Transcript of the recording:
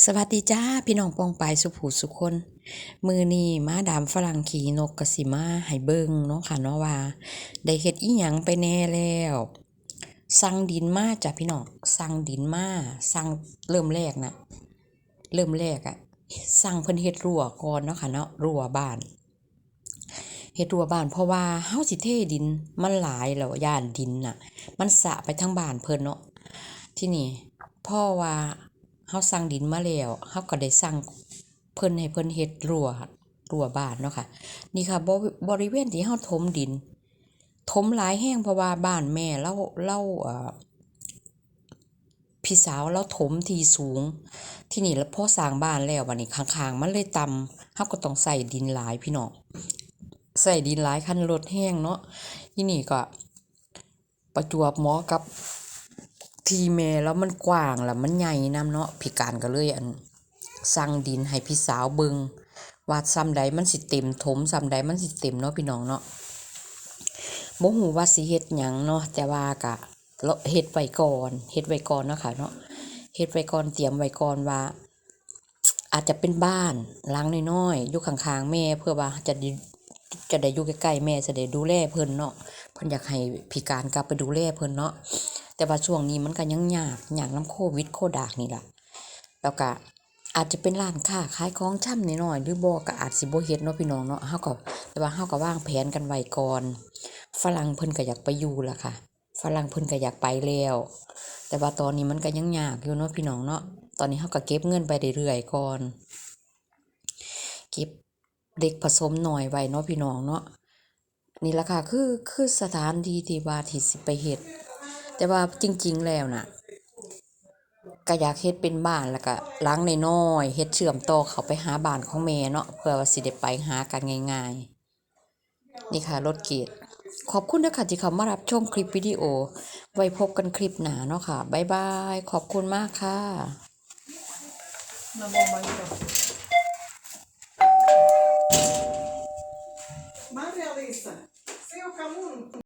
สวัสดีจ้าพี่น้องปองปายสุผูสุคน มือนี้มาดามฝรั่งขี่นกกสิมาให้เบิงเนาะค่ะเนาะว่า ได้เฮ็ดอีหยังไปแน่แล้วสั่งดินมาจ้ะพี่น้องสั่งดินมาสั่งเริ่มแรกนะเริ่มแรกอะสั่งเพิ่นเฮ็ดรั้วก่อนเนาะค่ะเนาะรั้วบ้านเฮ็ดรั้วบ้านเพราะว่าเฮาสิเทดินมันหลายแล้วย่านดินน่ะ มันสะไปทั้งบ้านเพิ่นเนาะที่นี่พ่อว่า เฮาสั่งดินมาแล้วเฮาก็ได้สั่งเพิ่นให้เพิ่นเฮ็ดรั้วรั้วบ้านเนาะค่ะ นี่ค่ะบบริเวณที่เฮาถมดิน ถมหลายแห้งเพราะว่าบ้านแม่เราเราเอ่อพี่สาวเราถมที่สูง ที่นี่แล้วพ่อสร้างบ้านแล้วบัดนี้ข้างๆ มันเลยต่ำเฮาก็ต้องใส่ดินหลายพี่น้องใส่ดินหลายคันรถแห้งเนาะที่นี่ก็ประจวบหมาะกับ ทีแม่แล้วมันกว้างแล้วมันใหญ่นํเนาะพี่การก็เลยอันสั่งดินให้พี่สาวเบิงว่าซ้ำใดมันสิเต็มถมซ้ำใดมันสิเต็มเนาะพี่น้องเนาะบ่ฮู้ว่าสิเฮ็ดหยังเนาะแต่ว่าก็เราเฮ็ดไว้ก่อนเฮ็ดไว้ก่อนเนาะค่ะเนาะเฮ็ดไว้ก่อนเตรียมไว้ก่อนว่า อาจจะเป็นบ้านหลังน้อยๆอยู่ข้างๆแม่เพื่อว่าจะดจะได้อยู่ใกล้ๆแม่จะได้ดูแลเพิ่นเนาะเพิ่นอยากให้พิการกลับไปดูแลเพิ่นเนาะ แต่ว่าช่วงนี้มันก็ยังยากยากน้ำโควิดโคดากนี่ล่ะแล้วก็อาจจะเป็นร้านค้าขายของช่ำน้อยๆหรือบ่ก็อาจสิบ่เฮ็ดเนาะพี่น้องเนาะเฮาก็แต่ว่าเฮาก็วางแผนกันไว้ก่อน ฝรั่งเพิ่นก็อยากไปอยู่ล่ะค่ะ ฝรั่งเพิ่นก็อยากไปแล้ว แต่ว่าตอนนี้มันก็ยังยากอยู่เนาะพี่น้องเนาะ ตอนนี้เฮาก็เก็บเงินไปเรื่อยๆก่อน เก็บเด็กผสมหน่อยไว้เนาะพี่น้องเนาะ นี่แหละค่ะคือคือสถานที่ที่ว่าที่สิไปเฮ็ด แต่ว่าจริง ๆ แล้วนะ่ะก็อยากเฮ็ดเป็นบ้านแล้วก็ล้างในน้อยเฮ็ดเชื่อมต่อเขาไปหาบ้านของแม่เนาะเพื่อว่าสิได้ไปหากันง่าย ๆ นี่ค่ะรถเกียรขอบคุณนะคะที่เขามารับชมคลิปวิดีโอ ไว้พบกันคลิปหนาเนาะค่ะบ๊ายบายขอบคุณมากค่ะมาบอกมาอีกมาเรียลิซาเ